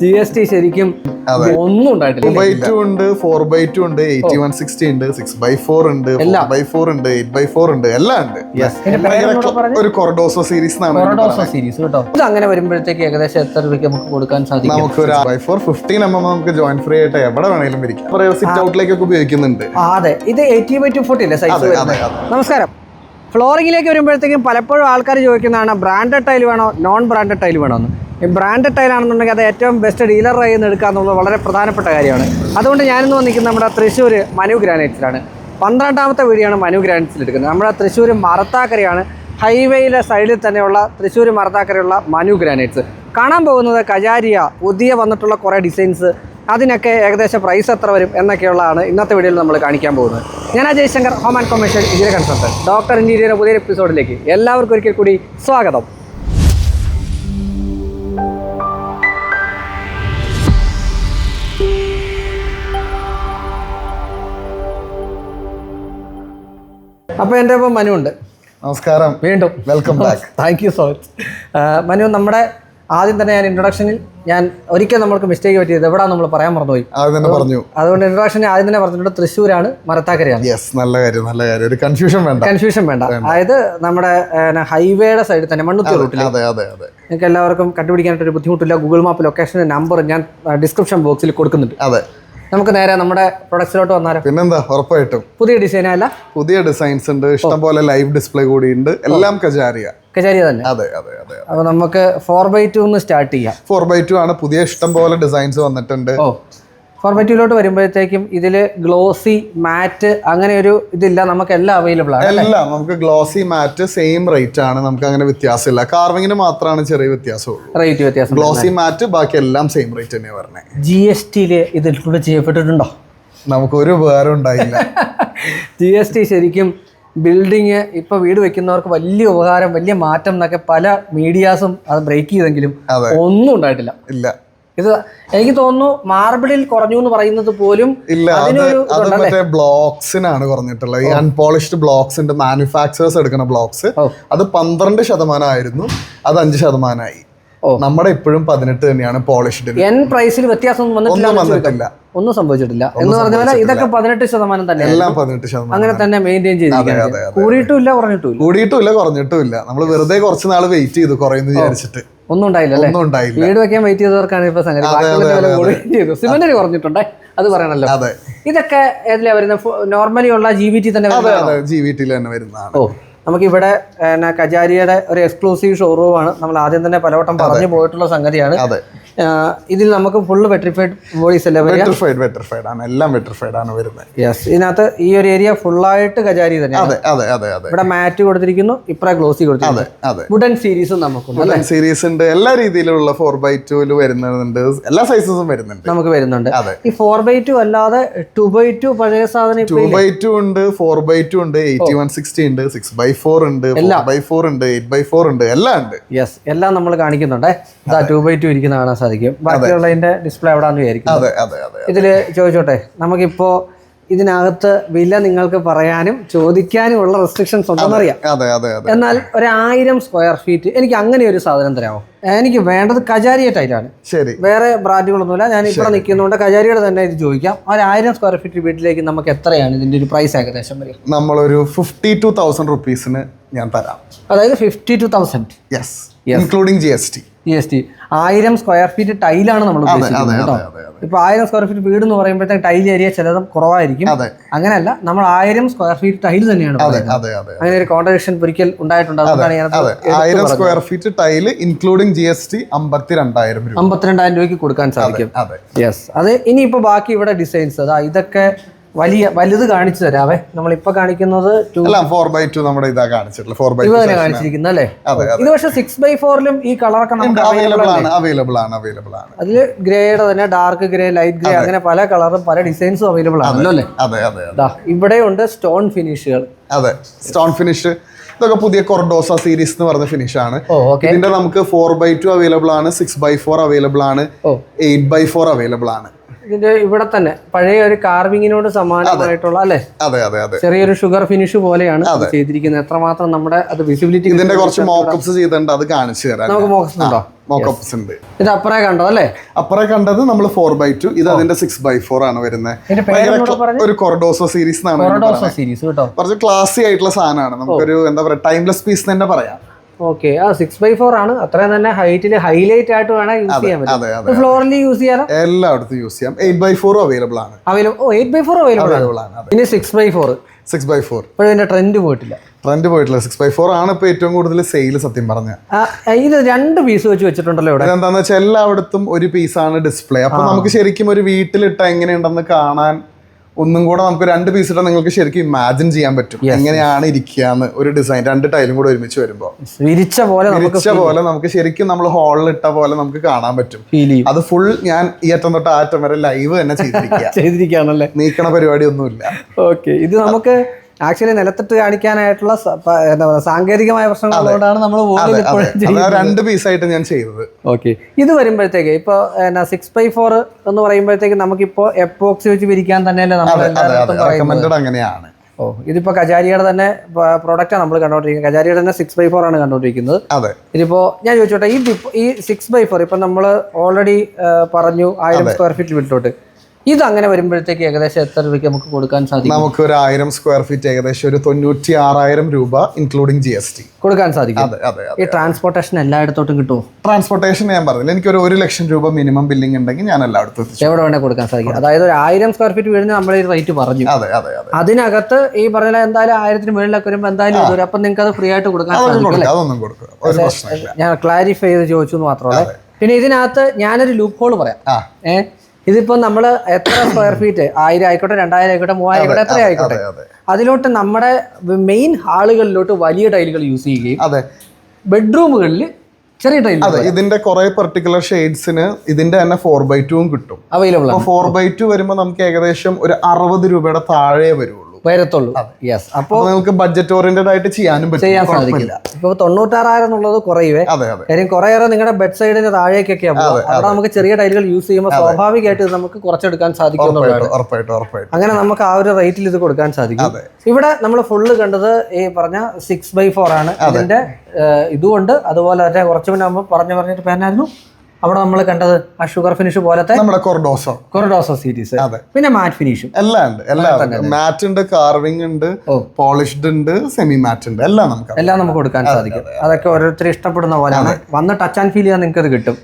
G S T ശരിക്കും. ഒന്നും ഉണ്ടായിട്ടില്ല. ബൈ ടു ഉണ്ട് ഫോർ ബൈ ടു ഉണ്ട് എയ്റ്റി വൺ സിക്സ്റ്റി ഉണ്ട് സിക്സ് ബൈ ഫോർ ഉണ്ട് ബൈ ഫോർ ഉണ്ട് എയ്റ്റ് ബൈ ഫോർ ഉണ്ട് എല്ലാം ഉണ്ട്. ഒരു കൊറഡോസോ സീരീസ് കൊറഡോസോ സീരീസ് കേട്ടോ. ഇത് അങ്ങനെ വരുമ്പോഴത്തേക്ക് ഏകദേശം എത്ര രൂപയ്ക്ക് നമുക്ക് കൊടുക്കാൻ സാധിക്കും? നമുക്ക് ഒരു by four fifteen M M നമുക്ക് ജോയിൻ ഫ്രീ ആയിട്ട് എവിടെ വേണേലും ഇരിക്കാം. സിറ്റ് ഔട്ടിലേക്കൊക്കെ ഉപയോഗിക്കുന്നുണ്ട്. അതെ. ഇത് എയ്റ്റി ബൈ ടു ഫോർട്ടി അല്ലേ സൈസ് നമസ്കാരം. ഫ്ലോറിങ്ങിലേക്ക് വരുമ്പോഴത്തേക്കും പലപ്പോഴും ആൾക്കാർ ചോദിക്കുന്നതാണ് ബ്രാൻഡഡ് ടൈൽ വേണോ നോൺ ബ്രാൻഡഡ് ടൈൽ വേണോ എന്ന്. ബ്രാൻഡഡ് ടൈൽ ആണെന്നുണ്ടെങ്കിൽ അത് ഏറ്റവും ബെസ്റ്റ് ഡീലറായി നിന്ന് എടുക്കുക എന്നുള്ളത് വളരെ പ്രധാനപ്പെട്ട കാര്യമാണ്. അതുകൊണ്ട് ഞാനിന്ന് വന്നിരിക്കുന്നത് നമ്മുടെ തൃശ്ശൂർ മനു ഗ്രാനൈറ്റ്സിലാണ് പന്ത്രണ്ടാമത്തെ വീടിയാണ് മനു ഗ്രാനൈറ്റ്സിൽ എടുക്കുന്നത്. നമ്മുടെ തൃശ്ശൂർ മറത്താക്കരയാണ് ഹൈവേയിലെ സൈഡിൽ തന്നെയുള്ള തൃശ്ശൂർ മറത്താക്കരയുള്ള മനു ഗ്രാനൈറ്റ്സ്. കാണാൻ പോകുന്നത് കജാരിയ പുതിയ വന്നിട്ടുള്ള കുറേ ഡിസൈൻസ് അതിനൊക്കെ ഏകദേശം പ്രൈസ് എത്ര വരും എന്നൊക്കെയുള്ളതാണ് ഇന്നത്തെ വീഡിയോയിൽ നമ്മൾ കാണിക്കാൻ പോകുന്നത്. ഞാൻ ആ Jayashankar home and commercial Indian consultant doctor ഇന്ത്യയുടെ പുതിയൊരു എപ്പിസോഡിലേക്ക് എല്ലാവർക്കും ഒരിക്കൽ കൂടി സ്വാഗതം. അപ്പോൾ എന്റെ ഒപ്പം മനു ഉണ്ട്. നമസ്കാരം. വീണ്ടും. Welcome back thank you so much Manu നമ്മുടെ ആദ്യം തന്നെ ഞാൻ ഇൻട്രൊഡക്ഷനിൽ ഞാൻ ഒരിക്കൽ നമ്മൾക്ക് മിസ്റ്റേക്ക് പറ്റിയത് എവിടെയാണ് നമ്മൾ പറയാൻ മറന്നുപോയി. പറഞ്ഞു. അതുകൊണ്ട് ഇൻട്രൊഡക്ഷൻ ആദ്യം തന്നെ പറഞ്ഞിട്ടുണ്ട് തൃശ്ശൂരാണ് മരത്താക്കരയാണ്. യെസ് നല്ല കാര്യം നല്ല കാര്യം. ഒരു കൺഫ്യൂഷൻ വേണ്ട. കൺഫ്യൂഷൻ വേണ്ട. അതായത് നമ്മുടെ ഹൈവേയുടെ സൈഡിൽ തന്നെ മണ്ണുത്തി റൂട്ടിൽ അതെ അതെ അതെ. നിങ്ങൾക്ക് എല്ലാവർക്കും കണ്ടുപിടിക്കാനായിട്ട് ഒരു ബുദ്ധിമുട്ടില്ല. ഗൂഗിൾ മാപ്പ് ലൊക്കേഷന്റെ നമ്പർ ഞാൻ ഡിസ്ക്രിപ്ഷൻ ബോക്സിൽ കൊടുക്കുന്നുണ്ട്. അതെ. നമുക്ക് നേരെ നമ്മുടെ പ്രൊഡക്ട്സിലോട്ട് വന്നാലോ? പിന്നെന്താ? ഉറപ്പായിട്ടും. പുതിയ ഡിസൈൻ അല്ല? പുതിയ ഡിസൈൻസ് ഉണ്ട്. ഇഷ്ടംപോലെ ലൈവ് ഡിസ്പ്ലേ കൂടി ഉണ്ട്. എല്ലാം കജാരിയ. കജാരിയ തന്നെ? അതെ അതെ അതെ അപ്പോൾ നമുക്ക് ഫോർ ബൈ ടു സ്റ്റാർട്ട് ചെയ്യാം. ഫോർ ബൈ ടു ആണ്. പുതിയ ഇഷ്ടംപോലെ ഡിസൈൻസ് വന്നിട്ടുണ്ട്. ഓ ഫോർ ബൈ ടുയിലോട്ട് വരുമ്പോഴത്തേക്കും ഇതിൽ ഗ്ലോസി മാറ്റ് അങ്ങനെ ഒരു ഇതില്ല നമുക്ക് എല്ലാം അവൈലബിൾ ആണ് എല്ലാം നമുക്ക് ഗ്ലോസി മാറ്റ് സെയിം റേറ്റ് ആണ് നമുക്ക് അങ്ങനെ വ്യത്യാസമില്ല. കാർവിങ്ങിന് മാത്രമാണ് ചെറിയ വ്യത്യാസമുള്ളൂ. റേറ്റ് വ്യത്യാസം ഗ്ലോസി മാറ്റ് ബാക്കി എല്ലാം സെയിം റേറ്റ് തന്നെയാണ് പറഞ്ഞത് ജി എസ് ടിയിൽ ഇത് ഇൻക്ലൂഡ് ചെയ്യപ്പെട്ടിട്ടുണ്ടോ? നമുക്കൊരു ഉപകാരം ഉണ്ടായില്ല. ജി എസ് ടി ശരിക്കും ബിൽഡിങ് ഇപ്പൊ വീട് വെക്കുന്നവർക്ക് വലിയ ഉപകാരം വലിയ മാറ്റം എന്നൊക്കെ പല മീഡിയാസും അത് ബ്രേക്ക് ചെയ്തെങ്കിലും ഒന്നും ഉണ്ടായിട്ടില്ല. ഇല്ല. ഇത് എനിക്ക് തോന്നുന്നു മാർബിളിൽ കുറഞ്ഞു എന്ന് പറയുന്നത് പോലും ഇല്ല അത് മറ്റേ ബ്ലോക്സിനാണ് കുറഞ്ഞിട്ടുള്ളത്. ഈ അൺപോളിഷ്ഡ് ബ്ലോക്സ് ഉണ്ട് മാനുഫാക്ചറേഴ്സ് എടുക്കുന്ന ബ്ലോക്സ് അത് പന്ത്രണ്ട് ശതമാനമായിരുന്നു അത് അഞ്ച് ശതമാനമായി. നമ്മുടെ ഇപ്പോഴും പതിനെട്ട് തന്നെയാണ് പോളിഷ്ഡ് എൻ പ്രൈസിൽ വ്യത്യാസം ഒന്നും വന്നിട്ടില്ല. ഒന്നും സംഭവിച്ചിട്ടില്ല. എന്ന് പറഞ്ഞ പോലെ ഇതൊക്കെ പതിനെട്ട് ശതമാനം തന്നെ എല്ലാം പതിനെട്ട് ശതമാനം. അങ്ങനെ തന്നെ മെയിന്റെയിൻ അതെ. കൂടിയിട്ടുമില്ല കുറഞ്ഞിട്ടുമില്ല കൂടിയിട്ടുമില്ല കുറഞ്ഞിട്ടുമില്ല നമ്മൾ വെറുതെ കുറച്ച് നാൾ വെയിറ്റ് ചെയ്തു കുറയുന്നു വിചാരിച്ചിട്ട്. ഒന്നും ഉണ്ടായില്ല ഒന്നും ഉണ്ടായില്ല. വീട് വെക്കാൻ വെയിറ്റ് ചെയ്തവർക്കാണ് ഇപ്പൊ സംഗതി. സിമെന്റിന് കുറഞ്ഞിട്ടുണ്ടേ? അത് പറയണല്ലോ. അതെ. ഇതൊക്കെ ഏതിലാ വരുന്ന നോർമലി ഉള്ള ജി വി ടി തന്നെ ജി വി ടിയിൽ തന്നെ വരുന്നതാണ്. ഓ നമുക്കിവിടെ കജാരിയുടെ ഒരു എക്സ്ക്ലൂസീവ് ഷോറൂമാണ് നമ്മൾ ആദ്യം തന്നെ പലവട്ടം പറഞ്ഞു പോയിട്ടുള്ള സംഗതിയാണ്. ഇതിൽ നമുക്ക് ഫുൾ വെട്രിഫൈഡ് ബോഡീസ് അല്ലേ വെട്രിഫൈഡ് വെട്രിഫൈഡ് ആണ്. എല്ലാം വെട്രിഫൈഡ് ആണ് വരുന്നത്. യെസ് ഇതിനകത്ത് ഈ ഒരു ഏരിയ ഫുള്ളായിട്ട് കജാരി തന്നെ അതെ അതെ അതെ അതെ. ഇവിടെ മാറ്റ് കൊടുത്തിരിക്കുന്നു ഇപ്പറ ഗ്ലോസി കൊടുത്തിരിക്കുന്നു. അതെ അതെ. വുഡൻ സീരീസും നമുക്കുണ്ട് അല്ലേ? സീരീസ് ഉണ്ട്. എല്ലാ രീതിയിലുള്ള ഫോർ ബൈ ടുവിൽ വരുന്നുണ്ട്. എല്ലാ സൈസസും വരുന്നുണ്ട്. നമുക്ക് വരുന്നുണ്ട്. അതെ. ഈ ഫോർ ബൈ ടു അല്ലാതെ ടു ബൈ ടു പഴയ സാധനം ടു ബൈ ടു ഉണ്ട് ഫോർ ബൈ ടു ഉണ്ട് എയ്റ്റി വൺ സിക്സ്റ്റി ഉണ്ട് സിക്സ് ബൈ ഫോർ ഉണ്ട് ബൈ ഫോർ ഉണ്ട് എയ്റ്റ് ബൈ ഫോർ ഉണ്ട് എല്ലാം ഉണ്ട്. യെസ് എല്ലാം നമ്മൾ കാണിക്കുന്നുണ്ട്. ടു ബൈ ടു ഇരിക്കുന്ന കാണാൻ സാധിക്കും. ബാക്കിയുള്ളതിന്റെ ഡിസ്പ്ലേ എവിടാന്ന് വിചാരിക്കും ഇതിൽ ചോദിച്ചോട്ടെ നമുക്കിപ്പോ ഇതിനകത്ത് വില നിങ്ങൾക്ക് പറയാനും ചോദിക്കാനും ഉള്ള റെസ്ട്രിക്ഷൻസ് ഉണ്ടെന്നറിയാം എന്നാൽ ഒരായിരം സ്ക്വയർ ഫീറ്റ് എനിക്ക് അങ്ങനെ ഒരു സാധനം തരാമോ? എനിക്ക് വേണ്ടത് കജാരിയ ടൈലാണ് ശരി. വേറെ ബ്രാൻഡുകളൊന്നുമില്ല. ഞാൻ ഇവിടെ നിൽക്കുന്നതുകൊണ്ട് കജാരിയുടെ തന്നെ ഇത് ചോദിക്കാം. ഒരു ആയിരം സ്ക്വയർ ഫീറ്റ് വീട്ടിലേക്ക് നമുക്ക് എത്രയാണ് ഇതിന്റെ ഒരു പ്രൈസ് ഏകദേശം വരിക? നമ്മളൊരു ഫിഫ്റ്റി ടു തൗസൻഡ് റുപ്പീസിന് ഞാൻ തരാം. അതായത് fifty two thousand yes including G S T G S T ആയിരം സ്ക്വയർ ഫീറ്റ് ടൈലാണ് നമ്മൾ ഉദ്ദേശിക്കുന്നത് കേട്ടോ. ഇപ്പൊ ആയിരം സ്ക്വയർ ഫീറ്റ് വീട് എന്ന് പറയുമ്പോഴത്തേക്ക് ടൈൽ ഏരിയ ചിലതും കുറവായിരിക്കും. അങ്ങനെയല്ല നമ്മൾ ആയിരം സ്ക്വയർ ഫീറ്റ് ടൈൽ തന്നെയാണ് അങ്ങനെ ഒരു കോൺട്രഡിക്ഷൻ ഒരിക്കൽ ഉണ്ടായിട്ടുണ്ട്. അതുകൊണ്ടാണ് ഞാൻ അതെ. ആയിരം square feet tile including G S T അമ്പത്തിരണ്ടായിരം രൂപ. അമ്പത്തിരണ്ടായിരം രൂപയ്ക്ക് കൊടുക്കാൻ സാധിക്കും. യെസ് അത് ഇനിയിപ്പോ ബാക്കി ഇവിടെ ഡിസൈൻസ് അതാ ഇതൊക്കെ വലിയ വലുത് കാണിച്ചു തരാവേ. നമ്മളിപ്പോ കാണിക്കുന്നത് ഫോർ ബൈ ടു നമ്മുടെ ഇതാ കാണിച്ചിട്ടുള്ള ഫോർ ബൈ ടു കാണിച്ചിരിക്കുന്നത് അല്ലേ? ഇത് പക്ഷേ സിക്സ് ബൈ ഫോറിലും ഈ കളറൊക്കെ അവൈലബിൾ ആണ് അവൈലബിൾ ആണ് അവൈലബിൾ ആണ്. അതിൽ ഗ്രേയുടെ തന്നെ ഡാർക്ക് ഗ്രേ ലൈറ്റ് ഗ്രേ അങ്ങനെ പല കളറും പല ഡിസൈൻസും അവൈലബിൾ ആണല്ലോ അല്ലേ അതെ അതെ ദാ ഇവിടെയുണ്ട് സ്റ്റോൺ ഫിനിഷുകൾ അതെ സ്റ്റോൺ ഫിനിഷ് ഇതൊക്കെ പുതിയ കൊർഡോസ സീരീസ് എന്ന് പറഞ്ഞ ഫിനിഷ് ആണ്. ഇതിന്റെ നമുക്ക് ഫോർ ബൈ ടു അവൈലബിൾ ആണ് സിക്സ് ബൈ ഫോർ അവൈലബിൾ ആണ് എയ്റ്റ് ബൈ ഫോർ അവൈലബിൾ ആണ്. ഇതിന്റെ ഇവിടെ തന്നെ പഴയ ഒരു കാർവിങ്ങിനോട് സമാനമായിട്ടുള്ള അല്ലേ? അതെ അതെ അതെ. ചെറിയൊരു ഷുഗർ ഫിനിഷ് പോലെയാണ് ചെയ്തിരിക്കുന്നത്. എത്രമാത്രം നമ്മുടെ അത് വിസിബിലിറ്റി ഇതിന്റെ കുറച്ച് മോക്കപ്സ് ചെയ്തിട്ടുണ്ട്. അത് കാണിച്ചു തരാം നമുക്ക് മോക്കപ്സ് ഉണ്ടോ? മോക്കപ്സ് ഉണ്ട്. ഇത് അപ്പറേ കണ്ടോ അല്ലേ? അപ്പുറം കണ്ടത് നമ്മൾ ഫോർ ബൈ ടു ഇത് അതിന്റെ സിക്സ് ബൈ ഫോർ ആണ് വരുന്നത്. ഒരു കൊറഡോസോ സീരീസ് എന്നാണ് കുറച്ച് ക്ലാസി ആയിട്ടുള്ള സാധനമാണ്. നമുക്കൊരു എന്താ പറയാ ടൈംലെസ് പീസ് തന്നെ പറയാം. ഓക്കെ ആ സിക്സ് ബൈ ഫോർ ആണ്. അത്രയും തന്നെ ഹൈറ്റിൽ ഹൈലൈറ്റ് ആയിട്ട് വേണം യൂസ് ചെയ്യാൻ പറ്റും. ഫ്ലോറിൽ യൂസ് ചെയ്യാലോ? എല്ലായിടത്തും യൂസ് ചെയ്യാം. എയ്റ്റ് ബൈ ഫോർ അവൈലബിൾ ആണ്. എയ്റ്റ് ബൈ ഫോർ അവൈലബിൾ ആണ്. ഇനി six by four six by four ഇപ്പോഴും ഇതിന്റെ ട്രെൻഡ് പോയിട്ടില്ല. ട്രെൻഡ് പോയിട്ടില്ല. സിക്സ് ബൈ ഫോർ ആണ് ഇപ്പൊ ഏറ്റവും കൂടുതൽ സെയിൽ സത്യം പറഞ്ഞ. ഇത് രണ്ട് പീസ് വെച്ച് വെച്ചിട്ടുണ്ടല്ലോ ഇവിടെ. എന്താണെന്ന് വെച്ചാൽ എല്ലായിടത്തും ഒരു പീസാണ് ഡിസ്പ്ലേ അപ്പൊ നമുക്ക് ശരിക്കും ഒരു വീട്ടിലിട്ട എങ്ങനെയുണ്ടെന്ന് കാണാൻ ഒന്നും കൂടെ നമുക്ക് രണ്ട് പീസ് ഇട്ടാൽ നിങ്ങൾക്ക് ശരിക്കും ഇമാജിൻ ചെയ്യാൻ പറ്റും. എങ്ങനെയാണ് ഇരിക്കുകയെന്ന് ഒരു ഡിസൈൻ രണ്ട് ടൈലും കൂടെ ഒരുമിച്ച് വരുമ്പോൾ വിരിച്ച പോലെ വിരിച്ച പോലെ നമുക്ക് ശരിക്കും നമ്മൾ ഹോളിൽ ഇട്ട പോലെ നമുക്ക് കാണാൻ പറ്റും. അത് ഫുൾ ഞാൻ ഈ അറ്റം തൊട്ട് ആ അറ്റം വരെ ലൈവ് തന്നെ ചെയ്തിരിക്കുക. ചെയ്തിരിക്കുകയാണല്ലേ? നീക്കണ പരിപാടി ഒന്നുമില്ല ഓക്കെ ഇത് നമുക്ക് ആക്ച്വലി നിലത്തിട്ട് കാണിക്കാനായിട്ടുള്ള എന്താ പറയുക സാങ്കേതികമായ പ്രശ്നങ്ങളോടാണ് നമ്മൾ രണ്ട് പീസായിട്ട് ഞാൻ ചെയ്തത് ഓക്കെ ഇത് വരുമ്പോഴത്തേക്ക് ഇപ്പോൾ എന്നാ സിക്സ് ബൈ ഫോർ എന്ന് പറയുമ്പോഴത്തേക്ക് നമുക്കിപ്പോൾ എപ്പോക്സി വെച്ച് വിരിക്കാൻ തന്നെയല്ലേ നമ്മൾ അങ്ങനെയാണ്. ഓ ഇതിപ്പോ കജാരിയുടെ തന്നെ പ്രോഡക്റ്റാണ് നമ്മൾ കണ്ടോണ്ടിരിക്കുന്നത്. കജാരിയുടെ തന്നെ സിക്സ് ബൈ ഫോർ ആണ് കണ്ടോണ്ടിരിക്കുന്നത്. അതെ. ഇതിപ്പോ ഞാൻ ചോദിച്ചോട്ടെ ഈ ഈ സിക്സ് ബൈ ഫോർ ഇപ്പൊ നമ്മൾ ഓൾറെഡി പറഞ്ഞു ആയിരം സ്ക്വയർ ഫീറ്റ് വീട്ടിലോട്ട് ഇത് അങ്ങനെ വരുമ്പോഴത്തേക്ക് ഏകദേശം എത്ര രൂപയ്ക്ക് നമുക്ക് കൊടുക്കാൻ സാധിക്കും? നമുക്ക് ഒരു ആയിരം സ്ക്വയർ ഫീറ്റ് ഏകദേശം ഒരു തൊണ്ണൂറ്റി ആറായിരം രൂപ ഇൻക്ലൂഡിങ് ജി എസ് ടി കൊടുക്കാൻ സാധിക്കും. അതെ അതെ അതെ ഈ ട്രാൻസ്പോർട്ടേഷൻ എല്ലായിടത്തോട്ടും കിട്ടുമോ? ട്രാൻസ്പോർട്ടേഷൻ ഞാൻ പറഞ്ഞില്ല. എനിക്ക് ഒരു ഒരു ലക്ഷം രൂപ മിനിമം ബില്ലിംഗ് ഉണ്ടെങ്കിൽ ഞാൻ എല്ലായിടത്തും എവിടെ വേണേ കൊടുക്കാൻ സാധിക്കും. അതായത് ഒരു ആയിരം സ്ക്വയർ ഫീറ്റ് വീടിന് നമ്മൾ ഈ റേറ്റ് പറഞ്ഞു. അതെ അതെ അതെ അതിനകത്ത് ഈ പറഞ്ഞ എന്തായാലും ആയിരത്തിന് മുകളിലൊക്കെ വരുമ്പോൾ എന്തായാലും ഇത് വരും അപ്പം നിങ്ങൾക്ക് അത് ഫ്രീ ആയിട്ട് കൊടുക്കാൻ സാധിക്കും ഞാൻ ക്ലാരിഫൈ ചെയ്ത് ചോദിച്ചു എന്ന് മാത്രമല്ല പിന്നെ ഇതിനകത്ത് ഞാനൊരു ലൂപ്പ് ഹോൾ പറയാം. ആ. ഇതിപ്പോ നമ്മൾ എത്ര സ്ക്വയർ ഫീറ്റ് ആയിരം ആയിക്കോട്ടെ രണ്ടായിരം ആയിക്കോട്ടെ മൂവായിരം ആയിക്കോട്ടെ എത്ര ആയിക്കോട്ടെ? അതെ അതെ. അതിലോട്ട് നമ്മുടെ മെയിൻ ഹാളുകളിലോട്ട് വലിയ ടൈലുകൾ യൂസ് ചെയ്യുകയും അതെ. ബെഡ്റൂമുകളിൽ ചെറിയ ടൈലുകൾ അതെ ഇതിന്റെ കുറെ പെർട്ടിക്കുലർ ഷെയ്ഡ്സിന് ഇതിന്റെ തന്നെ ഫോർ ബൈ ടുവും കിട്ടും. അവൈലബിൾ ഫോർ ബൈ ടു വരുമ്പോൾ നമുക്ക് ഏകദേശം ഒരു അറുപത് രൂപയുടെ താഴെ വരുള്ളൂ വരത്തുള്ളൂ. യെസ് അപ്പോൾ അപ്പൊ നിങ്ങൾക്ക് ബഡ്ജറ്റ് ഓറിയന്റഡ് ആയിട്ട് ചെയ്യാനും ചെയ്യാൻ. സാധിക്കില്ല. ഇപ്പോൾ തൊണ്ണൂറ്റാറായിരം എന്നുള്ളത് കുറയുവേ. കാര്യം കുറേയേറെ നിങ്ങളുടെ ബെഡ് സൈഡിന്റെ താഴേക്കൊക്കെ അവിടെ നമുക്ക് ചെറിയ ടൈലുകൾ യൂസ് ചെയ്യുമ്പോൾ സ്വാഭാവികമായിട്ട് നമുക്ക് കുറച്ചെടുക്കാൻ സാധിക്കും അങ്ങനെ നമുക്ക് ആ ഒരു റേറ്റിൽ ഇത് കൊടുക്കാൻ സാധിക്കും. ഇവിടെ നമ്മൾ ഫുള്ള് കണ്ടത് ഈ പറഞ്ഞ സിക്സ് ബൈ ഫോർ ആണ്. അതിന്റെ ഇതുകൊണ്ട് അതുപോലെ തന്നെ കുറച്ചു മുന്നേ പറഞ്ഞു പറഞ്ഞിട്ട് പേനായിരുന്നു അവിടെ നമ്മൾ കണ്ടത് ആ ഷുഗർ ഫിനിഷ് പോലത്തെ നമ്മുടെ കൊറഡോസോ കൊറഡോസോ സീരീസ് അതെ. പിന്നെ മാറ്റ് ഫിനിഷും എല്ലാം ഉണ്ട് എല്ലാം മാറ്റ് ഉണ്ട്. കാർവിംഗ് ഉണ്ട് പോളിഷ്ഡ് ഉണ്ട് സെമി മാറ്റ് ഉണ്ട് എല്ലാം നമുക്ക് എല്ലാം നമുക്ക് കൊടുക്കാൻ സാധിക്കും. അതൊക്കെ ഓരോരുത്തർ ഇഷ്ടപ്പെടുന്ന പോലെയാണ്. വന്ന് ടച്ച് ആൻഡ് ഫീൽ ചെയ്യാൻ നിങ്ങൾക്ക് അത് കിട്ടും.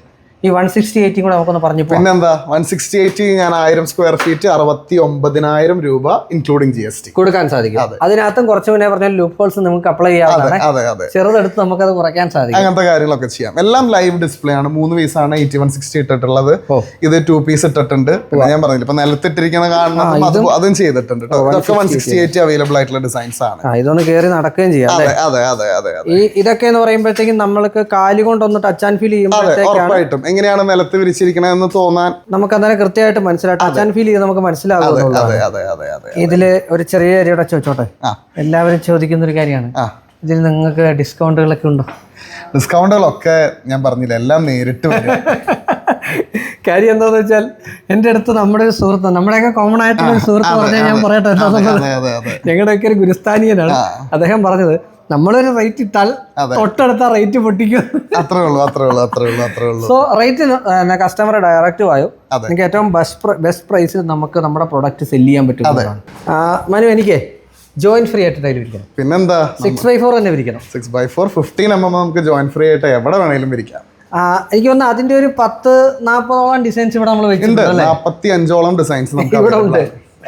ഈ വൺ സിക്സ്റ്റി എയ്റ്റും കൂടെ നമുക്കൊന്ന് പറഞ്ഞു പിന്നെന്താ? വൺ സിക്സ്റ്റി എയ്റ്റ് ഞാൻ ആയിരം സ്ക്വയർ ഫീറ്റ് അറുപത്തി ഒമ്പതിനായിരം രൂപ ഇൻക്ലൂഡിങ് ജി എസ് ടി കൊടുക്കാൻ സാധിക്കും. അതിനകത്തും കുറച്ച് മുന്നേ പറഞ്ഞ ലൂപ്പ് ഹോൾസ് നമുക്ക് അപ്ലൈ ചെയ്യാവുന്നതാണ്. അതെ അതെ ചെറുതെടുത്ത് നമുക്കത് കുറയ്ക്കാൻ സാധിക്കും. അങ്ങനത്തെ കാര്യങ്ങളൊക്കെ ചെയ്യാം. എല്ലാം ലൈവ് ഡിസ്പ്ലേ ആണ്. മൂന്ന് പീസാണ് എയ്റ്റി വൺ സിക്സ്റ്റി ഇട്ടിട്ടുള്ളത്. ഇത് ടു പീസ് ഇട്ടിട്ടുണ്ട്. പിന്നെ ഞാൻ പറഞ്ഞില്ല ഇപ്പൊ നിലത്തിട്ടിരിക്കുന്ന കാണുന്നത് അതും ചെയ്തിട്ടുണ്ട്. ഇതൊക്കെ വൺ സിക്സ്റ്റി എയ്റ്റ് അവൈലബിൾ ആയിട്ടുള്ള ഡിസൈൻസ് ആണ്. ഇതൊന്ന് കയറി നടക്കുകയും ചെയ്യാം അതെ അതെ അതെ അതെ ഈ ഇതൊക്കെ എന്ന് പറയുമ്പോഴത്തേക്കും നമ്മൾക്ക് കാലുകൊണ്ടൊന്ന് ടച്ച് ആൻഡ് ഫീൽ ചെയ്യുമ്പോഴത്തേക്കാണ് എങ്ങനെയാണ് നിലത്ത് വിരിച്ചിരിക്കണതെന്ന് തോന്നാൻ നമുക്ക് അങ്ങനെ കൃത്യമായിട്ട് മനസ്സിലാക്കാം അച്ഛൻ ഫീൽ ചെയ്ത് നമുക്ക് അതെ ഇതിൽ ഒരു ചെറിയ കാര്യയുടെ ചോദിച്ചോട്ടെ ആ. എല്ലാവരും ചോദിക്കുന്ന ഒരു കാര്യമാണ്. ഇതിൽ നിങ്ങൾക്ക് ഡിസ്കൗണ്ടുകളൊക്കെ ഉണ്ടോ? ഡിസ്കൗണ്ടുകളൊക്കെ ഞാൻ പറഞ്ഞില്ല എല്ലാം നേരിട്ട് വരും. കാര്യം എന്താന്ന് വെച്ചാൽ എന്റെ അടുത്ത് നമ്മുടെ ഒരു സുഹൃത്ത് നമ്മുടെയൊക്കെ കോമൺ ആയിട്ടുള്ള ഒരു സുഹൃത്ത് പറഞ്ഞാൽ ഞാൻ പറയട്ടെ ഞങ്ങളുടെയൊക്കെ ഒരു ഗുരുസ്ഥാനീയനാണ്. അദ്ദേഹം പറഞ്ഞത് നമ്മളൊരു റേറ്റ് ഇട്ടാൽ തൊട്ടടുത്ത റേറ്റ് പൊട്ടിക്കും. അത്രേ ഉള്ളൂ അത്രേ ഉള്ളൂ അത്രേ ഉള്ളൂ അത്രേ ഉള്ളൂ. സോ റേറ്റ് കസ്റ്റമർ ഡയറക്റ്റ് ആയോ. നിങ്ങൾക്ക് ഏറ്റവും ബെസ്റ്റ് ബെസ്റ്റ് പ്രൈസിൽ നമുക്ക് നമ്മുടെ പ്രൊഡക്റ്റ് സെൽ ചെയ്യാൻ പറ്റും മനു എനിക്ക് ജോയിന്റ് ഫ്രീ ആയിട്ട് ടൈൽ വിരിക്കണം പിന്നെന്താ? സിക്സ് ബൈ ഫോർ തന്നെ വിരിക്കണം six by four fifteen M M നമുക്ക് ജോയിന്റ് ഫ്രീ ആയിട്ട് എവിടെ വേണമെങ്കിലും ഇരിക്കാം. ആ, എനിക്ക് തോന്നുന്നു അതിന്റെ ഒരു പത്ത് നാൽപ്പതോളം ഡിസൈൻസ് ഇവിടെ നമ്മൾ വെച്ചിട്ടുണ്ട് അഞ്ചോളം ഡിസൈൻസ് നമുക്ക് ഇവിടെ ഉണ്ട്.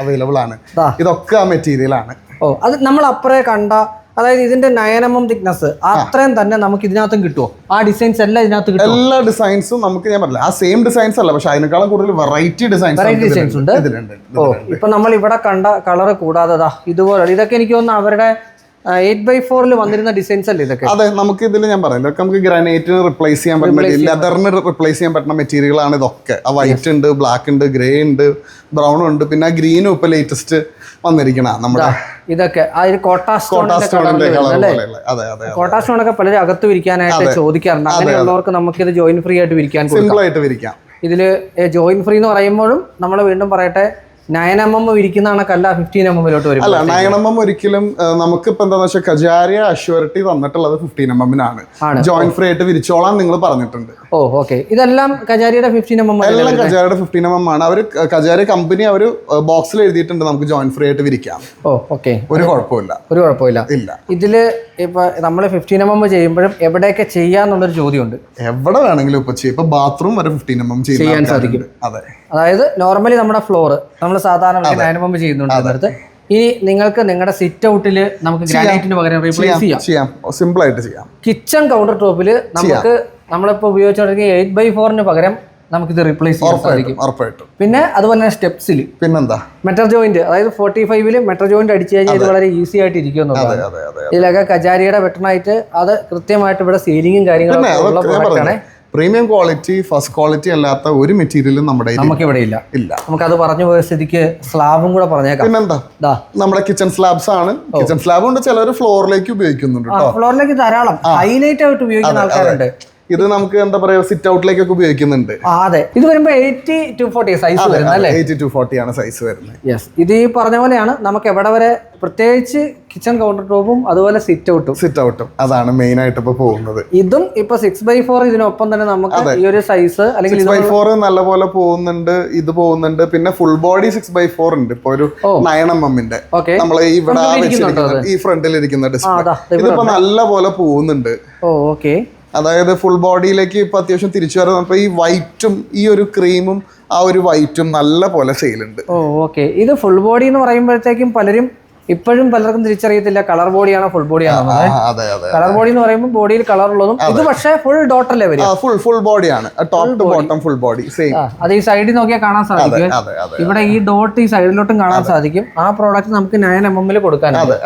അവൈലബിൾ ആണ്. ഇതൊക്കെ ആ മെറ്റീരിയൽ ആണ്. ഓ അത് നമ്മൾ അപ്പറേ കണ്ട അതായത് ഇതിന്റെ നയനമം തിക്നെസ് അത്രയും തന്നെ നമുക്ക് ഇതിനകത്തും കിട്ടുമോ ആ ഡിസൈൻസ് എല്ലാം ഇതിനകത്ത് കിട്ടും എല്ലാ ഡിസൈൻസും നമുക്ക് ഞാൻ പറഞ്ഞില്ല. ആ സെയിം ഡിസൈൻസ് അല്ല പക്ഷെ അതിനേക്കാളും കൂടുതൽ വെറൈറ്റി ഡിസൈൻസ് വെറൈറ്റി ഡിസൈൻസ് ഉണ്ട്. ഓ ഇപ്പൊ നമ്മൾ ഇവിടെ കണ്ട കളർ കൂടാതെ ഇതുപോലെ ഇതൊക്കെ എനിക്ക് തോന്നുന്നു അവരുടെ എയ്റ്റ് ബൈ ഫോറിൽ വന്നിരുന്ന ഡിസൈൻസ് അല്ലേ ഇതൊക്കെ? അതെ നമുക്ക് ഇതിൽ ഞാൻ പറയാം. ഇതൊക്കെ നമുക്ക് ഗ്രാനൈറ്റിന് റിപ്ലേസ് ചെയ്യാൻ പറ്റുന്ന ലെതറിന് റിപ്ലേസ് ചെയ്യാൻ പറ്റുന്ന മെറ്റീരിയൽ ആണ് ഇതൊക്കെ. ആ വൈറ്റ് ഉണ്ട് ബ്ലാക്ക് ഉണ്ട് ഗ്രേ ഉണ്ട് ബ്രൗൺ ഉണ്ട്. പിന്നെ ഗ്രീനും ഇപ്പൊ ലേറ്റസ്റ്റ് വന്നിരിക്കണ നമ്മുടെ ഇതൊക്കെ. കോട്ടാ ഒക്കെ പലരും അകത്ത് വിരിക്കാനായിട്ട് ചോദിക്കാറുണ്ട്. അങ്ങനെയുള്ളവർക്ക് നമുക്ക് ഇത് ജോയിൻ ഫ്രീ ആയിട്ട് വിരിക്കാൻ സിമ്പിൾ ആയിട്ട് വിരിക്കാം. ഇതിൽ ജോയിൻ ഫ്രീ എന്ന് പറയുമ്പോഴും നമ്മൾ വീണ്ടും പറയട്ടെ നയൻ എം എം കണക്കല്ല ഫിഫ്റ്റീൻ എം എമ്മിലോട്ട് വരും അല്ല നയൻ എം എം ഒരിക്കലും നമുക്ക് ഇപ്പൊ എന്താന്ന് വെച്ചാൽ കജാരിയ അഷ്യൂരിറ്റി തന്നിട്ടുള്ളത് ഫിഫ്റ്റീൻ എം എമ്മിനാണ് ആണ്. ജോയിന്റ് ഫ്രീ ആയിട്ട് വിരിച്ചോളാൻ നിങ്ങൾ പറഞ്ഞിട്ടുണ്ട്. ഓ ഓക്കെ ഇതെല്ലാം കജാരിയുടെ ഫിഫ്റ്റീൻ എം എം എല്ലാം കജാരിയുടെ ഫിഫ്റ്റീൻ എം എം ആണ്. അവർ കജാരി കമ്പനി അവർ ബോക്സിൽ എഴുതിയിട്ടുണ്ട് നമുക്ക് ജോയിന്റ് ഫ്രീ ആയിട്ട് വിരിക്കാം. ഓ ഓക്കെ ഒരു കുഴപ്പമില്ല. ഒരു കുഴപ്പമില്ല. ഇല്ല. ഇതിൽ ഇപ്പൊ നമ്മൾ ഫിഫ്റ്റീൻ എം എം ചെയ്യുമ്പോഴും എവിടെയൊക്കെ ചെയ്യാന്നുള്ളൊരു ചോദ്യമുണ്ട്. എവിടെ വേണമെങ്കിലും ഇപ്പൊ ചെയ്യും. ഇപ്പൊ ബാത്റൂം വരെ ഫിഫ്റ്റീൻ എം എം ചെയ്യാൻ സാധിക്കും. അതെ. അതായത് നോർമലി നമ്മുടെ ഫ്ലോർ നമ്മൾ സാധാരണ നയൻ പമ്പ് ചെയ്യുന്നുണ്ട് അതിനകത്ത്. ഇനി നിങ്ങൾക്ക് നിങ്ങളുടെ സിറ്റ് ഔട്ടിൽ നമുക്ക് ഗ്രാനൈറ്റിന് പകരം റീപ്ലേസ് ചെയ്യാം. ചെയ്യാം. സിമ്പിൾ ആയിട്ട് ചെയ്യാം. കിച്ചൺ കൗണ്ടർ ടോപ്പിൽ നമുക്ക് നമ്മളിപ്പോൾ ഉപയോഗിച്ചുകൊണ്ടിരിക്കുന്ന എയ്റ്റ് ബൈ ഫോറിന് പകരം നമുക്കിത് റീപ്ലേസ് ചെയ്യാൻ സാധിക്കും. ഉറപ്പായിട്ടും. പിന്നെ അതുപോലെ തന്നെ സ്റ്റെപ്സിൽ പിന്നെന്താ? മെറ്റർ ജോയിന്റ് അതായത് ഫോർട്ടി ഫൈവിൽ മെറ്റർ ജോയിന്റ് അടിച്ചു കഴിഞ്ഞാൽ ഇത് വളരെ ഈസി ആയിട്ട് ഇരിക്കും ഇതിലൊക്കെ കജാരിയുടെ വെട്ടണായിട്ട് അത് കൃത്യമായിട്ട് ഇവിടെ സീലിങ്ങും കാര്യങ്ങളും ഉള്ള പ്രോഡക്റ്റ് ആണ്. പ്രീമിയം ക്വാളിറ്റി ഫസ്റ്റ് ക്വാളിറ്റി അല്ലാത്ത ഒരു മെറ്റീരിയലും നമ്മുടെ നമുക്ക് ഇവിടെ ഇല്ല. ഇല്ല. അത് പറഞ്ഞു പോയ സ്ഥിതിക്ക് സ്ലാബും കൂടെ പറഞ്ഞേക്കാം. പിന്നെന്താ? നമ്മുടെ കിച്ചൺ സ്ലാബ്സ് ആണ്. കിച്ചൺ സ്ലാബ് കൊണ്ട് ചിലർ ഫ്ലോറിലേക്ക് ഉപയോഗിക്കുന്നുണ്ട് ഫ്ലോറിലേക്ക് ധാരാളം. ഹൈലൈറ്റ് ആയിട്ട് ഉപയോഗിക്കുന്ന ആൾക്കാരുണ്ട്. ഇത് നമുക്ക് എന്താ പറയാ സിറ്റ് ഔട്ടിലേക്കൊക്കെ ഉപയോഗിക്കുന്നുണ്ട്. അതെ. ഇത് വരുമ്പോൾ എയ്റ്റി ടു ഫോർട്ടി സൈസ് വരുന്നത് അല്ലേ? എയ്റ്റി ടു ഫോർട്ടി ആണ് സൈസ് വരുന്നത്. യെസ് ഇത് ഈ പറഞ്ഞ പോലെയാണ് നമുക്ക് എവിടെ വരെ പ്രത്യേകിച്ച് കിച്ചൺ കൗണ്ടർ ടോപ്പും അതുപോലെ സിറ്റ് ഔട്ടും സിറ്റ് ഔട്ടും അതാണ് മെയിൻ ആയിട്ട് ഇപ്പൊ പോകുന്നത്. ഇതും ഇപ്പൊ സിക്സ് ബൈ ഫോർ ഇതിനൊപ്പം തന്നെ നമുക്ക് ഈ ഒരു സൈസ് അല്ലെങ്കിൽ ബൈ ഫോർ നല്ല പോലെ പോകുന്നുണ്ട് ഇത് പോകുന്നുണ്ട്. പിന്നെ full body six by four ഉണ്ട്. ഇപ്പൊ ഒരു നയൻ എം എമ്മിന്റെ ഓക്കെ നമ്മൾ ഇവിടെ ഈ ഫ്രണ്ടിൽ ഇരിക്കുന്ന ഡിസ്പ്ലേ ഇതിപ്പോ നല്ല പോലെ പോകുന്നുണ്ട്. ഓ ഓക്കെ അതായത് ഫുൾ ബോഡിയിലേക്ക് ഇപ്പോൾ അത്യാവശ്യം തിരിച്ചു വരുന്നത് അപ്പോൾ ഈ വൈറ്റും ഈ ഒരു ക്രീമും ആ ഒരു വൈറ്റും നല്ല പോലെ സെയിലുണ്ട് ഓ ഓക്കെ ഇത് ഫുൾ ബോഡി എന്ന് പറയുമ്പോഴത്തേക്കും പലരും ഇപ്പോഴും പലർക്കും തിരിച്ചറിയത്തില്ല കളർ ബോഡിയാണോ ഫുൾ ബോഡിയാണോ കളർ ബോഡി എന്ന് പറയുമ്പോൾ ബോഡിയിൽ കളർ ഉള്ളതും ഇത് പക്ഷേ ഫുൾ ഡോട്ടല്ലേ വരും ഫുൾ ഫുൾ ബോഡിയാണ് top to bottom full body same അത് ഈ സൈഡിൽ നോക്കിയാൽ കാണാൻ സാധിക്കും. ഇവിടെ ഈ ഡോട്ട് ഈ സൈഡിലോട്ടും കാണാൻ സാധിക്കും. ആ പ്രോഡക്റ്റ് നമുക്ക് നയൻ എം എമ്മിൽ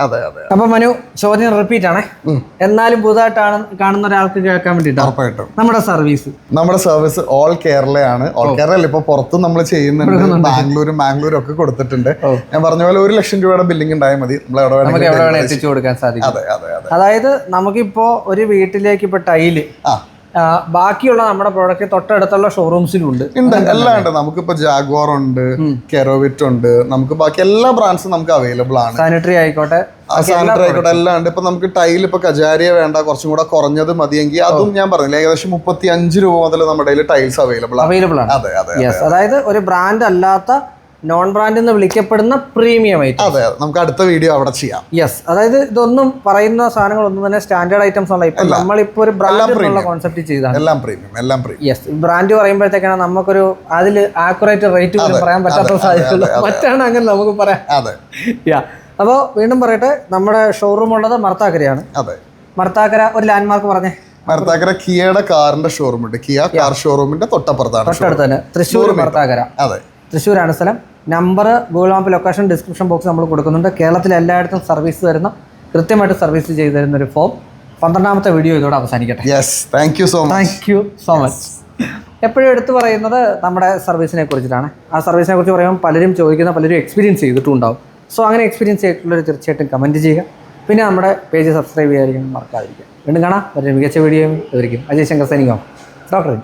അതെ അപ്പൊ മനു ചോദ്യം റിപ്പീറ്റ് ആണേ. എന്നാലും പുതുതായിട്ടാണ് കാണുന്ന ഒരാൾക്ക് കേൾക്കാൻ വേണ്ടിട്ട്. ഉറപ്പായിട്ടും. നമ്മുടെ സർവീസ് നമ്മുടെ സർവീസ് ഓൾ കേരളയാണ്. ഓൾ കേരള അല്ല ഇപ്പൊ പുറത്ത് നമ്മൾ ചെയ്യുന്നുണ്ട്. ബാംഗ്ലൂരും ബാംഗ്ലൂരും ഒക്കെ കൊടുത്തിട്ടുണ്ട്. ഞാൻ പറഞ്ഞ പോലെ ഒരു ലക്ഷം രൂപയുടെ ബില്ലിംഗ് ഉണ്ടായാൽ മതി. നമുക്ക് എവിടെ വേണേ എത്തിച്ചു കൊടുക്കാൻ സാധിക്കും. അതെ അതെ അതെ. അതായത് നമുക്കിപ്പോ ഒരു വീട്ടിലേക്ക് ഇപ്പൊ ടൈൽ ആ. ബാക്കിയുള്ള നമ്മുടെ പ്രോഡക്റ്റ് തൊട്ടടുത്തുള്ള ഷോറൂംസിലുണ്ട് ഉണ്ട് എല്ലാം ഉണ്ട്. നമുക്കിപ്പോ ജാഗ്വാർ ഉണ്ട് കെറോവിറ്റ് ഉണ്ട്. നമുക്ക് ബാക്കി എല്ലാ ബ്രാൻഡ്സും നമുക്ക് അവൈലബിൾ ആണ്. സാനിറ്ററി ആയിക്കോട്ടെ. സാനിറ്ററി ആയിക്കോട്ടെ എല്ലാം ഉണ്ട്. ഇപ്പൊ നമുക്ക് ടൈൽ ഇപ്പൊ കജാരിയ വേണ്ട കുറച്ചും കൂടെ കുറഞ്ഞത് മതിയെങ്കിൽ അതും ഞാൻ പറഞ്ഞില്ല ഏകദേശം മുപ്പത്തി അഞ്ച് രൂപ മുതൽ നമ്മുടെ ടൈൽസ് അവൈലബിൾ അവൈലബിൾ ആണ്. അതെ അതെ അതായത് ഒരു ബ്രാൻഡ് അല്ലാത്ത നോൺ ബ്രാൻഡ് എന്ന് വിളിക്കപ്പെടുന്ന പ്രീമിയം ഐറ്റം അതെ നമുക്ക് അടുത്ത വീഡിയോ അവിടെ ചെയ്യാം. യെസ് അതായത് ഇതൊന്നും പറയുന്ന സാധനങ്ങൾ ഒന്നും തന്നെ സ്റ്റാൻഡേർഡ് ഐറ്റംസ് അല്ല ഇപ്പൊ നമ്മളിപ്പോ ഒരു ബ്രാൻഡ് എന്നുള്ള കോൺസെപ്റ്റ് ചെയ്താണ്. എല്ലാം പ്രീമിയം എല്ലാം പ്രീമിയം യെസ് ബ്രാൻഡ് പറയുമ്പോഴത്തേക്കാണ് നമുക്കൊരു അതിൽ ആക്യുറേറ്റ് റേറ്റ് പോലും പറയാൻ പറ്റാത്ത സാധ്യതയുള്ളൂ മറ്റാണ് അങ്ങനെ നമുക്ക് പറയാം അതെ. യാ അപ്പോൾ വീണ്ടും പറയട്ടെ നമ്മുടെ ഷോറൂം ഉള്ളത് മർത്താക്കരയാണ്. അതെ. മർത്താക്കര ഒരു ലാൻഡ്മാർക്ക് പറഞ്ഞേ. മർത്താക്കര കിയയുടെ കാറിന്റെ ഷോറൂം ഉണ്ട്. കിയ കാർ ഷോറൂമിന്റെ തൊട്ടപ്പുറത്താണ് തൊട്ടടുത്ത് തന്നെ. തൃശ്ശൂർ മർത്താക്കര. അതെ. തൃശ്ശൂരാണ് സ്ഥലം. Number Google map location description box നമ്മൾ കൊടുക്കുന്നുണ്ട്. കേരളത്തിൽ എല്ലായിടത്തും സർവീസ് തരുന്ന കൃത്യമായിട്ട് സർവീസ് ചെയ്തു തരുന്ന ഒരു ഫോം പന്ത്രണ്ടാമത്തെ വീഡിയോ ഇതോടെ അവസാനിക്കട്ടെ. Yes thank you so much thank you so much എപ്പോഴും എടുത്തു പറയുന്നത് നമ്മുടെ സർവീസിനെ കുറിച്ചിട്ടാണ്. ആ സർവീസിനെ കുറിച്ച് പറയുമ്പോൾ പലരും ചോദിക്കുന്ന പലരും എക്സ്പീരിയൻസ് ചെയ്തിട്ടുണ്ടാവും. സോ അങ്ങനെ എക്സ്പീരിയൻസ് ചെയ്തിട്ടുള്ളവർ തീർച്ചയായിട്ടും കമന്റ് ചെയ്യുക. പിന്നെ നമ്മുടെ പേജ് സബ്സ്ക്രൈബ് ചെയ്യാതിരിക്കും മറക്കാതിരിക്കുക. വീണ്ടും കാണാം. ഒരു മികച്ച വീഡിയോ ഇവരിക്കും അജയ് ശങ്കർ സൈനികം ഡോക്ടർ